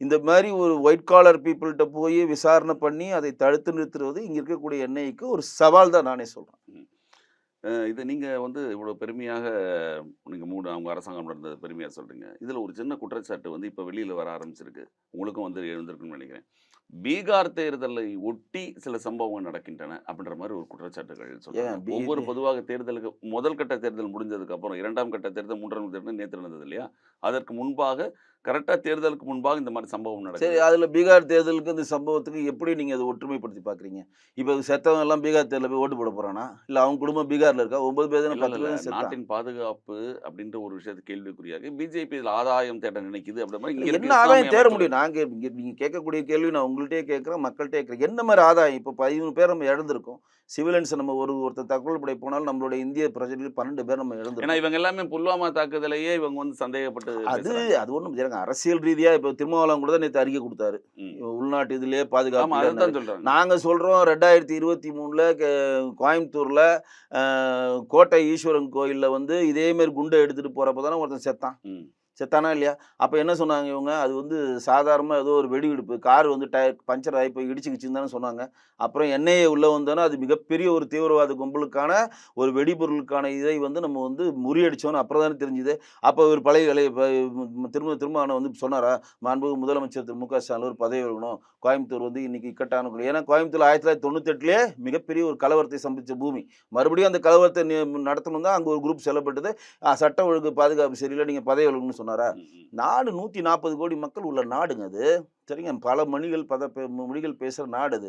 இந்த மாதிரி ஒரு ஒயிட் காலர் பீப்புள்கிட்ட போய் விசாரணை பண்ணி அதை தடுத்து நிறுத்துறது இங்கே இருக்கக்கூடிய எண்ணெய்க்கு ஒரு சவால் தான் நானே சொல்கிறேன் இதை இது நீங்கள் வந்து இவ்வளோ பெருமையாக நீங்கள் மூணு அவங்க அரசாங்கம் நடந்தது பெருமையாக சொல்கிறீங்க இதில் ஒரு சின்ன குற்றச்சாட்டு வந்து இப்போ வெளியில் வர ஆரம்பிச்சிருக்கு. உங்களுக்கும் வந்து எழுந்திருக்குன்னு நினைக்கிறேன். பீகார் தேர்தலை ஒட்டி சில சம்பவங்கள் நடக்கின்றன அப்படின்ற மாதிரி ஒரு குற்றச்சாட்டுகள் சொல்றாங்க. ஒவ்வொரு பொதுவாக தேர்தலுக்கு முதல் கட்ட தேர்தல் முடிஞ்சதுக்கு அப்புறம் இரண்டாம் கட்ட தேர்தல் மூன்றாம் தேர்தல் நேற்று நடந்தது இல்லையா? அதற்கு முன்பாக கரெக்டா தேர்தலுக்கு முன்பாக இந்த மாதிரி சம்பவம் சரி நடக்குது அதில் பீகார் தேர்தலுக்கு இந்த சம்பவத்துக்கு எப்படி நீங்கள் அதை ஒற்றுமைப்படுத்தி பார்க்குறீங்க? இப்போ செத்தவங்க எல்லாம் பீகார் தேர்தலில் போய் ஓட்டு போட போகிறானா இல்லை அவங்க குடும்பம் பீகாரில் இருக்கா? ஒன்பது பேர் தானே நாட்டின் பாதுகாப்பு அப்படின்ற ஒரு விஷயத்தை கேள்விக்குறியாக பிஜேபி இதுல ஆதாயம் தேட நினைக்குது அப்படி மாதிரி என்ன ஆதாயம் தேட முடியும்? நாங்கள் இங்கே நீங்கள் கேட்கக்கூடிய கேள்வி நான் உங்கள்கிட்டயே கேட்குறேன் மக்கள்கிட்டே கேட்குறேன் என்ன மாதிரி ஆதாயம்? இப்போ பதிமூணு பேர் நம்ம இழந்திருக்கோம். சிவிலியன்ஸ் நம்ம ஒரு ஒருத்தர் தகவல் படை போனாலும் நம்மளுடைய இந்திய பிரஜைகள் பன்னெண்டு பேர் நம்ம ஏன்னா இழந்திருக்கோம். இவங்க எல்லாமே புல்வாமா தாக்குதலையே இவங்க வந்து சந்தேகப்பட்டு அது. அது ஒன்றும் எனக்கு அரசியல் ரீதியாக இப்போ திருமாவளவன் கூட தான் நேற்று அறிக்கை கொடுத்தாரு. உள்நாட்டு இதுலேயே ஆமா பாதுகாப்பு நாங்கள் சொல்கிறோம் ரெண்டாயிரத்தி இருபத்தி மூணில் கோயம்புத்தூரில் கோட்டை ஈஸ்வரன் கோயிலில் வந்து இதேமாரி குண்டை எடுத்துகிட்டு போகிறப்ப தானே ஒருத்தன் செத்தான். செத்தானா இல்லையா? அப்போ என்ன சொன்னாங்க இவங்க? அது வந்து சாதாரணமாக ஏதோ ஒரு வெடிவிடுப்பு. கார் வந்து டயர் பஞ்சர் ஆகி போய் இடிச்சுக்கிச்சுன்னு தானே சொன்னாங்க. அப்புறம் என்ஐஏ உள்ளே வந்தோன்னா அது மிகப்பெரிய ஒரு தீவிரவாத கும்பலுக்கான ஒரு வெடிபொருளுக்கான இதை வந்து நம்ம வந்து முறியடித்தோன்னு அப்புறம் தானே தெரிஞ்சுது. அப்போ ஒரு பழைய வேலையை திரும்ப திரும்ப ஆனால் வந்து சொன்னாரா? மாண்பு முதலமைச்சர் திரு. மு. க. ஸ்டாலின் ஒரு பதவி வேணும் கோயம்புத்தூர் வந்து இன்றைக்கி இக்கட்டான ஏன்னா கோயம்புத்தூர் ஆயிரத்தி தொள்ளாயிரத்தி தொண்ணூத்தெட்டுலேயே மிகப்பெரிய ஒரு கலவரத்தை சந்தித்த பூமி. மறுபடியும் அந்த கலவரத்தை நடத்தணும் தான் அங்கே ஒரு குரூப் செல்லப்பட்டது சட்ட ஒழுங்கு பாதுகாப்பு சரியில்லை. நீங்கள் பதவி விலகணும்னு சொன்னாரா. நாடு நூற்றி நாற்பது கோடி மக்கள் உள்ள நாடுங்க அது. சரிங்க பல மொழிகள் பத மொழிகள் பேசுகிற நாடு அது.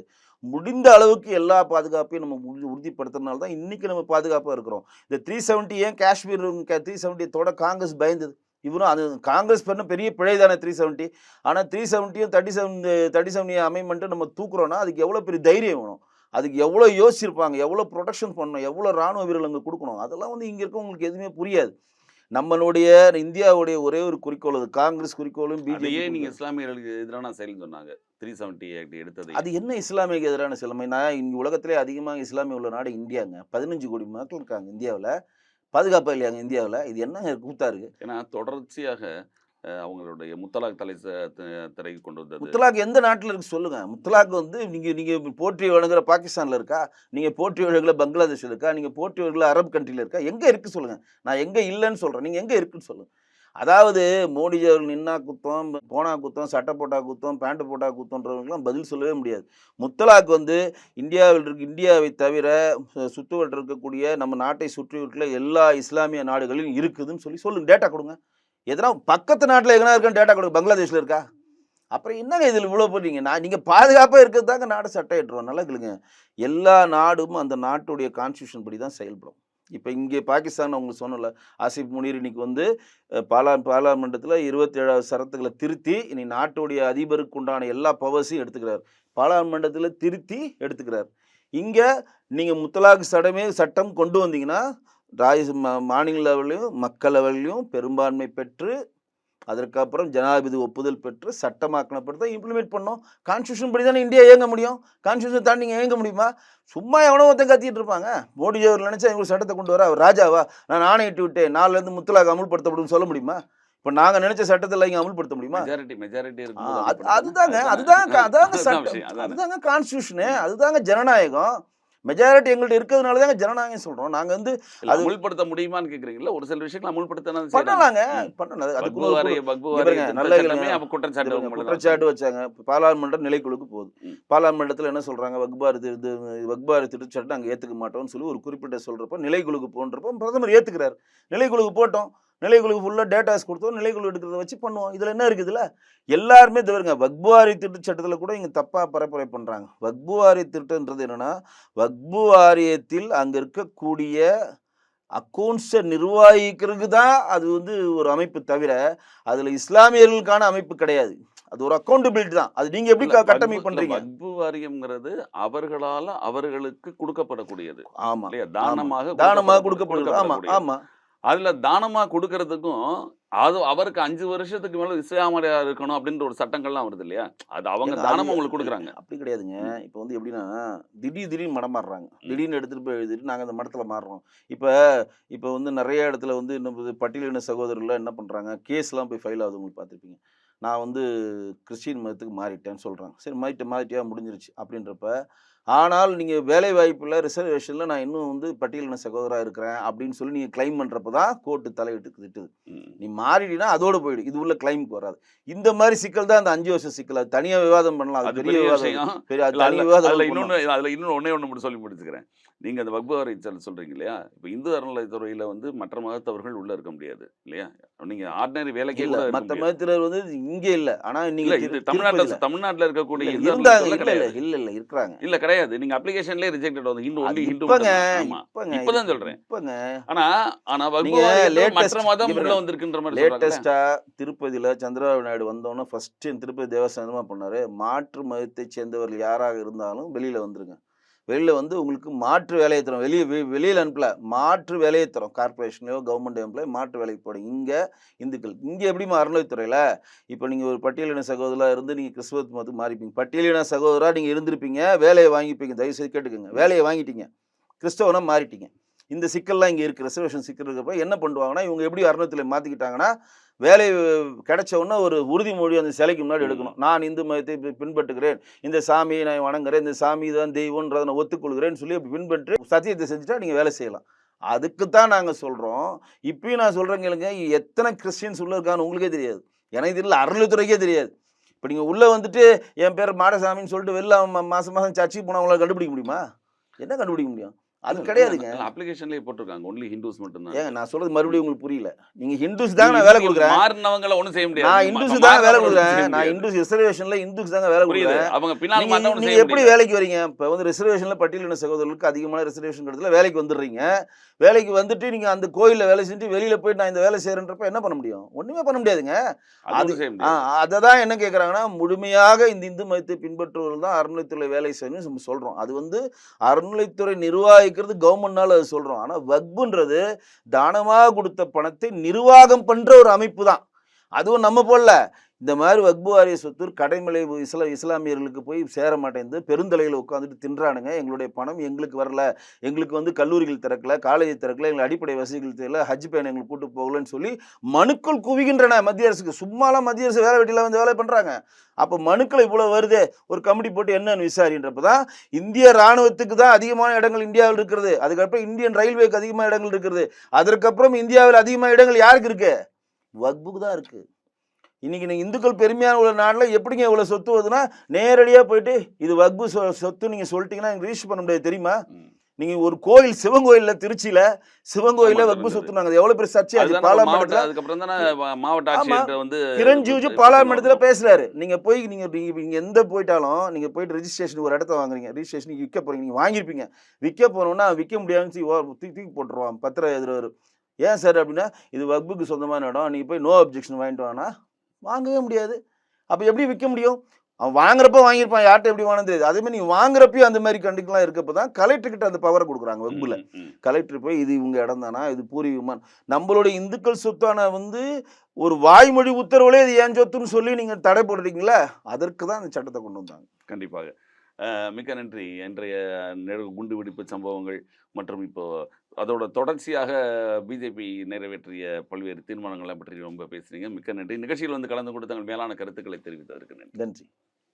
முடிந்த அளவுக்கு எல்லா பாதுகாப்பையும் நம்ம உறுதி உறுதிப்படுத்துறதுனால தான் இன்றைக்கி நம்ம பாதுகாப்பாக இருக்கிறோம். இந்த த்ரீ செவன்ட்டி ஏன் காஷ்மீர் த்ரீ செவன்ட்டியத்தோட காங்கிரஸ் பயந்தது? இவரும் அது காங்கிரஸ் பண்ண பெரிய பிழை தானே த்ரீ செவன்ட்டி ஆனால் three செவன்ட்டியும் thirty seven thirty seven amendment நம்ம தூக்குறோன்னா அதுக்கு எவ்வளோ பெரிய தைரியம் வேணும்? அதுக்கு எவ்வளோ யோசிச்சிருப்பாங்க? எவ்வளோ ப்ரொடெக்ஷன் பண்ணணும்? எவ்வளோ ராணுவ வீரர்கள் அங்கே கொடுக்கணும்? அதெல்லாம் வந்து இங்கே இருக்கவங்களுக்கு எதுவுமே புரியாது. நம்மளுடைய இந்தியாவுடைய ஒரே ஒரு குறிக்கோள் அது காங்கிரஸ் குறிக்கோளும் பிஜேபி நீங்க இஸ்லாமியர்களுக்கு எதிரான செயல் சொன்னாங்க? த்ரீ செவன்டி ஆக்ட் எடுத்தது. அது என்ன இஸ்லாமியக்கு எதிரான சிலமை நான் இங்கே உலகத்திலே அதிகமாக இஸ்லாமிய உள்ள நாடு இந்தியாங்க. பதினஞ்சு கோடி மக்கள் இருக்காங்க இந்தியாவில். பாதுகாப்பா இல்லையாங்க இந்தியாவில்? இது என்னங்க கூத்தா இருக்கு? ஏன்னா தொடர்ச்சியாக அவங்களுடைய முத்தலாக் தலை த- திரைக்கு கொண்டு வந்தது. முத்தலாக் எந்த நாட்டில் இருக்கு சொல்லுங்க. முத்தலாக் வந்து நீங்க நீங்க போற்றி வழங்குற பாகிஸ்தான்ல இருக்கா? நீங்க போற்றி வழங்குற பங்களாதேஷ்ல இருக்கா? நீங்க போற்றி வழங்குற அரபு கண்ட்ரில இருக்கா? எங்க இருக்கு சொல்லுங்க. நான் எங்க இல்லைன்னு சொல்றேன். நீங்க எங்க இருக்குன்னு சொல்லுங்க. அதாவது மோடி அவர்கள் நின்னா குத்தம் போனா குத்தம் சட்டை போட்டா குத்தம் பேண்ட் போட்டா குத்தம்ன்றவங்களுக்குலாம் பதில் சொல்லவே முடியாது. முத்தலாக் வந்து இந்தியாவில் இருக்கு இந்தியாவை தவிர சு- சுற்றுவட்டு இருக்கக்கூடிய நம்ம நாட்டை சுற்றியுள்ள எல்லா இஸ்லாமிய நாடுகளிலும் இருக்குதுன்னு சொல்லி சொல்லுங்க. டேட்டா கொடுங்க. எதனா பக்கத்து நாட்டில் எங்கனா இருக்குன்னு டேட்டா கொடுக்க பங்களாதேஷில் இருக்கா? அப்புறம் என்னங்க இதில் இவ்வளோ போடுறீங்க நான் நீங்கள் பாதுகாப்பாக இருக்கிறது தாங்க நாடு சட்டம் ஏற்றுவோம் நல்லா கேளுங்க. எல்லா நாடும் அந்த நாட்டுடைய கான்ஸ்டியூஷன் படி தான் செயல்படும். இப்போ இங்கே பாகிஸ்தான் அவங்க சொன்னல ஆசிப் முனீர் இன்னைக்கு வந்து பாலா பாராளுமன்றத்தில் இருபத்தேழாவது சரத்துக்களை திருத்தி இனி நாட்டுடைய அதிபருக்கு உண்டான எல்லா பவர்ஸையும் எடுத்துக்கிறார். பாராளுமன்றத்தில் திருத்தி எடுத்துக்கிறார். இங்கே நீங்கள் முத்தலாக் சடமே சட்டம் கொண்டு வந்தீங்கன்னா ராஜ மாநில லெவல்லையும் மக்கள் லெவல்லையும் பெரும்பான்மை பெற்று அதற்கப்புறம் ஜனாதிபதி ஒப்புதல் பெற்று சட்டமாக்கினப்பட்டு தான் இம்ப்ளிமெண்ட் பண்ணோம். கான்ஸ்டியூஷன் படி தானே இந்தியா இயங்க முடியும். கான்ஸ்டியூஷன் தாண்டி நீங்கள் இயங்க முடியுமா? சும்மா எவனோ ஒருத்தன் கத்திட்டு இருப்பாங்க. மோடி அவர் நினச்சா எங்களுக்கு சட்டத்தை கொண்டு வர அவர் ராஜாவா? நான் ஆணையிட்டு விட்டேன். நாலுலேருந்து முத்தலாக அமுல்படுத்தப்படும்னு சொல்ல முடியுமா? இப்போ நாங்கள் நினைச்ச சட்டத்தில் இங்கே அமுல்படுத்த முடியுமா? Majority majority. அதுதாங்க அதுதானே? அதுதாங்க *laughs* அதுதான் சட்டம். அதுதாங்க கான்ஸ்டியூஷனு அதுதாங்க ஜனநாயகம். மெஜாரிட்டி எங்கள்கிட்ட இருக்கிறதுனால தாங்க ஜனநாயகம் சொல்கிறோம் நாங்கள் வந்து அது- அமுல்படுத்த முடியுமான்னு கேக்குறீங்களா ஒரு சில விஷயங்கள் அமுல்படுத்தணும் பண்ணலாங்க அதுக்கு திருத்த நல்ல குற்றச்சாட்டு குற்றச்சாட்டு வச்சாங்க. பாராளுமன்ற நிலைக்குழுக்கு போகுது. பாராளுமன்றத்தில் என்ன சொல்றாங்க? வக்பார் இது வக்பார் திருச்சட்டம் நாங்கள் ஏற்றுக்க மாட்டோம்னு சொல்லி ஒரு குறிப்பிட்ட சொல்றப்ப நிலைக்குழுக்கு போன்றப்போ பிரதமர் ஏத்துக்கிறார். நிலைக்குழுக்கு போட்டோம். நிலைக்குழுக்கு ஃபுல்லாக டேட்டாஸ் கொடுத்தோம் நிலைக்குழு எடுக்கிறத வச்சு பண்ணுவோம். இதில் என்ன இருக்குதுல்ல? எல்லாருமே தவிர்ங்க வக்புவாரி திருட்டு சட்டத்தில் கூட இங்கே தப்பாக பரப்புரை பண்ணுறாங்க வக்புவாரி திருட்டுன்றது என்னன்னா வக்பு வாரியத்தில் அங்கே இருக்கக்கூடிய அக்கௌண்ட்ஸை நிர்வகிக்கிறதுக்கு தான் அது வந்து ஒரு அமைப்பு தவிர அதில் இஸ்லாமியர்களுக்கான அமைப்பு கிடையாது. அது ஒரு அக்கௌண்டபிலிட்டி தான். அது நீங்கள் எப்படி கட்டமைப்பு வக்பு- பண்ணுறீங்க வக்பு வாரியம்ங்கிறது அவர்களால அவர்களுக்கு கொடுக்கப்படக்கூடியது. இல்லையா? தானமாக தானமாக கொடுக்கப்பட- கொடுக்கப்படுது ஆமாம் கொடுக்கப்படக்கூடியது. ஆமாம் அதுல தானமா கொடுக்கறதுக்கும் அது அவருக்கு அஞ்சு வருஷத்துக்கு மேல இஸ்லாமியா இருக்கணும் அப்படின்ற ஒரு சட்டங்கள்லாம் வருது இல்லையா? அது அவங்க ஏங்க, தானமா அது- உங்களுக்கு கொடுக்குறாங்க? அப்படி கிடையாதுங்க. இப்போ வந்து எப்படின்னா திடீர் திடீர்னு மடம் மாறுறாங்க. திடீர்னு எடுத்துகிட்டு போய் எழுதிட்டு நாங்கள் அந்த மடத்தில் மாறுறோம். இப்போ இப்போ வந்து நிறைய இடத்துல வந்து என்ன பட்டியலின சகோதரர்கள் என்ன பண்ணுறாங்க கேஸ்லாம் போய் ஃபைல் ஆகுது உங்களுக்கு பார்த்துருப்பீங்க. நான் வந்து கிறிஸ்டின் மதத்துக்கு மாறிட்டேன்னு சொல்கிறாங்க சரி மாறிட்டு மாறிட்டியா முடிஞ்சிருச்சு அப்படின்றப்ப ஆனால் நீங்கள் வேலை வாய்ப்பில் ரிசர்வேஷனில் நான் இன்னும் வந்து பட்டியலின சகோதரராக இருக்கிறேன் அப்படின்னு சொல்லி நீங்கள் கிளைம் பண்ணுறப்ப தான் கோர்ட்டு தலையிட்டு திட்டுது. நீ மாறிடினா அதோட போயிடு. இது உள்ள கிளைமுக்கு வராது. இந்த மாதிரி சிக்கல் தான் அந்த அஞ்சு வருஷம் சிக்கல். அது தனியாக விவாதம் பண்ணலாம். அது பெரிய விவாதம். பெரிய தனி விவாதம் அதுல. இன்னொன்னு அதுல இன்னொன்னு ஒண்ணே ஒண்ணு மட்டும் சொல்லி முடிச்சுக்கிறேன். நீங்க அந்த வக்பு வாரியத்தில் சொல்றீங்க இல்லையா? இப்போ இந்து அறநிலையத்துறையில வந்து மற்ற மதத்தவர்கள் உள்ள இருக்க முடியாது இல்லையா? நீங்க ஆர்டினரி வேலைக்கே இல்ல மத்த. மதத்தினர் வந்து இங்க இல்ல. ஆனா நீங்க தமிழ்நாட்டுல தமிழ்நாட்டுல இருக்கக்கூடிய இருந்தாங்க. இல்ல இல்ல கிடையாது. இல்ல இல்ல இருக்கிறாங்க. இல்ல கிடையாது. நீங்க அப்ளிகேஷன்லயே ரிஜெக்டட் வந்து ஹிந்து ஒன்லி ஹிந்து இப்பதான் சொல்றேன். ஆனா ஆனா மற்ற மதம் உள்ள. வந்திருக்குன்ற மாதிரி லேட்டஸ்டா திருப்பதியில சந்திரபாபு நாயுடு வந்தோன்னே ஃபர்ஸ்ட் திருப்பதி தேவஸ்தானம் பண்ணாரு மாற்று மதத்தை சேர்ந்தவர்கள் யாராக இருந்தாலும் வெளியில வந்துருங்க. வெளியில் வந்து உங்களுக்கு மாற்று வேலையை தரும். வெளியே வெளியில் அனுப்பல. மாற்று வேலையை தரும். கார்பரேஷன்லையோ கவர்மெண்ட் எம்ப்ளாய் மாற்று வேலைக்கு போடுங்க இங்கே இந்துக்கள். இங்கே எப்படிமா அறநிலைத்துறையில் இப்போ நீங்கள் ஒரு பட்டியலின சகோதராக இருந்து நீங்கள் கிறிஸ்துவ மதத்துக்கு மாறிப்பீங்க. பட்டியலின சகோதராக நீங்கள் இருந்திருப்பீங்க. வேலையை வாங்கிப்பீங்க. தயவு செய்து கேட்டுக்கோங்க. வேலையை வாங்கிட்டீங்க. கிறிஸ்தவனா மாறிட்டீங்க. இந்த சிக்கல்லாம் இங்கே இருக்குது ரிசர்வேஷன் சிக்கல் இருக்கிறப்ப என்ன பண்ணுவாங்கன்னா இவங்க எப்படி அறநிலையத்தில் மாற்றிக்கிட்டாங்கன்னா வேலை கிடைச்ச உடனே ஒரு உறுதிமொழி அந்த சிலைக்கு முன்னாடி. எடுக்கணும். நான் இந்து மதத்தை பின்பற்றுகிறேன். இந்த சாமியை நான் வணங்குறேன். இந்த சாமி தான் தெய்வம்ன்றதை நான் ஒத்துக்கொள்கிறேன்னு சொல்லி அப்படி பின்பற்றி சத்தியத்தை செஞ்சுட்டா நீங்கள் வேலை செய்யலாம். அதுக்கு தான் நாங்கள் சொல்கிறோம் இப்பயும் நான் சொல்கிறேன் கேளுங்க. எத்தனை கிறிஸ்டியன்ஸ் உள்ள இருக்கான்னு உங்களுக்கே தெரியாது. எனக்கு தெரியல அறநிலைத்துறைக்கே தெரியாது. இப்போ நீங்கள் உள்ளே வந்துட்டு என் பேர் மாடசாமின்னு சொல்லிட்டு வெளில மாதம் மாதம் சர்ச்சுக்கு போனவங்கள கண்டுபிடிக்க முடியுமா? என்ன கண்டுபிடிக்க முடியும்? அது கிடையாதுங்க. அப்ளிகேஷன்லயே போட்டிருக்காங்க. ஒன்லி ஹிந்துஸ் மட்டும் ஏங்க நான் சொல்றது மறுபடியும் உங்களுக்கு புரியல. நீங்க ஹிந்துஸ் தாங்க நான் வேலை கொடுக்குறேன். மாறினவங்கள ஒண்ணும் செய்ய முடியாது. நான் ம- தாங்க வேலை கொடுக்குறேன். நான். இந்துஸ் ரிசர்வேஷன்ல இந்துஸ் தாங்க வேலை கொடுக்குறேன். அவங்க பின்னால் நீங்க எப்படி வேலைக்கு வரீங்க? இப்போ வந்து ரிசர்வேஷன்ல பட்டியலின சகோதரர்களுக்கு அதிகமான ரிசர்வேஷன் இடத்துல வேலைக்கு வந்துடுறீங்க. வேலைக்கு வந்துட்டு நீங்க அந்த கோயில்ல வேலை செஞ்சு வெளியில போயிட்டு நான் இந்த வேலை செய்யறேன்றப்ப என்ன பண்ண முடியும்? ஒண்ணுமே பண்ண முடியாதுங்க. அது அதை தான் என்ன கேட்குறாங்கன்னா முழுமையாக இந்த இந்து மதத்தை பின்பற்றுவர்கள் தான் அறநிலைத்துறை வேலை செய்யணும்னு நம்ம சொல்கிறோம் அது வந்து அறநிலைத்துறை நிர்வாகிக்கிறது கவர்மெண்ட்னால அது சொல்கிறோம் ஆனால் வக்புன்றது தானமாக கொடுத்த பணத்தை நிர்வாகம் பண்ணுற ஒரு அமைப்பு தான். அதுவும் நம்ம போடல இந்த மாதிரி வக்பு வாரிய சொத்து கடைமலை இஸ்லா இஸ்லாமியர்களுக்கு போய் சேர மாட்டேங்குது பெருந்தலையில் உட்காந்துட்டு தின்றானுங்க. எங்களுடைய பணம் எங்களுக்கு வரல. எங்களுக்கு வந்து கல்லூரிகள் திறக்கல காலேஜ் திறக்கல எங்களுக்கு அடிப்படை வசதிகள் தெரியல ஹஜ் பயணம் எங்களுக்கு கூட்டு போகலன்னு சொல்லி மனுக்கள் குவிகின்றன மத்திய அரசுக்கு. சும்மாலாம் மத்திய அரசு வேலை வெட்டியில் வந்து வேலை பண்ணுறாங்க அப்போ மனுக்கள் இவ்வளோ வருதே? ஒரு கமிட்டி போட்டு என்னன்னு விசாரின்றப்ப தான் இந்திய ராணுவத்துக்கு தான் அதிகமான இடங்கள் இந்தியாவில் இருக்கிறது. அதுக்கப்புறம் இந்தியன் ரயில்வேக்கு அதிகமான இடங்கள் இருக்கிறது. அதற்கப்புறம் இந்தியாவில் அதிகமான இடங்கள் யாருக்கு இருக்குது வக்புக்கு தான் இருக்கு. இன்னைக்கு நீங்கள் இந்துக்கள் பெருமையான உள்ள நாட்டில் எப்படிங்க இவ்வளோ சொத்து வருதுன்னா நேரடியாக போயிட்டு இது வக்பு சொ- சொத்து நீங்கள் சொல்லிட்டீங்கன்னா ரிஜிஸ்டர் பண்ண முடியாது தெரியுமா? ம். நீங்கள் ஒரு கோயில் சிவன் கோயிலில் திருச்சியில் சிவன் கோயிலில் ஆமா, வக்பு இருந்தது. சொத்துனாங்க. அது எவ்வளோ பெரிய சர்ச்சை? அது அதுதானே மாவட்ட பாலாமட்டத்தில் அதுக்கப்புறம் தானே மாவட்ட ஆமா. ஆட்சியர்கிட்ட வந்து கிரண்ஜிஜு இது பாராளுமன்றத்தில். பேசுறாரு. நீங்க போய் நீங்க நீங்க நீங்க எந்த போயிட்டாலும் நீங்க போயிட்டு ரெஜிஸ்ட்ரேஷன் ஒரு இடத்த வாங்குறீங்க. ரெஜிஸ்ட்ரேஷன் விற்க போறீங்க. நீங்க வாங்கியிருப்பீங்க. விற்க போனோம்னா விற்க முடியாதுன்னு தூக்கி தூக்கி போட்டுருவான். பத்திரம் எதிர்வாரு. ஏன் சார் அப்படின்னா இது வக்புக்கு சொந்தமான இடம் நீங்க போய் நோ அப்ஜெக்ஷன் வாங்கிட்டு வானா? வாங்கவே முடியாது. அப்போ எப்படி விற்க முடியும்? அவன் வாங்குறப்ப வாங்கியிருப்பான் யார்கிட்ட எப்படி வாங்கினது தெரியாது. அதே மாதிரி நீங்க வாங்குறப்பயும் அந்த மாதிரி கண்டிக்கலாம் இருக்கப்போ தான் கலெக்டர்கிட்ட அந்த பவரை கொடுக்குறாங்க ம். கலெக்டர் போய் இது இவங்க இடம் தானா? இது பூர்வீகமான் நம்மளுடைய இந்துக்கள் சொத்தான வந்து ஒரு வாய்மொழி உத்தரவுலே இது ஏன் சொத்துன்னு சொல்லி நீங்கள் தடை போடுறீங்களா அதற்கு தான் அந்த சட்டத்தை கொண்டு வந்தாங்க. கண்டிப்பாக. மிக்க நன்றி. இன்றைய நெரு- குண்டு வெடிப்பு சம்பவங்கள் மற்றும் இப்போ அதோட தொடர்ச்சியாக பிஜேபி நிறைவேற்றிய பல்வேறு தீர்மானங்களை பற்றி ரொம்ப பேசுறீங்க மிக்க நன்றி. நிகழ்ச்சியில் வந்து கலந்து கொண்டு தங்கள் மேலான கருத்துக்களை தெரிவித்ததற்கு நன்றி. நன்றி.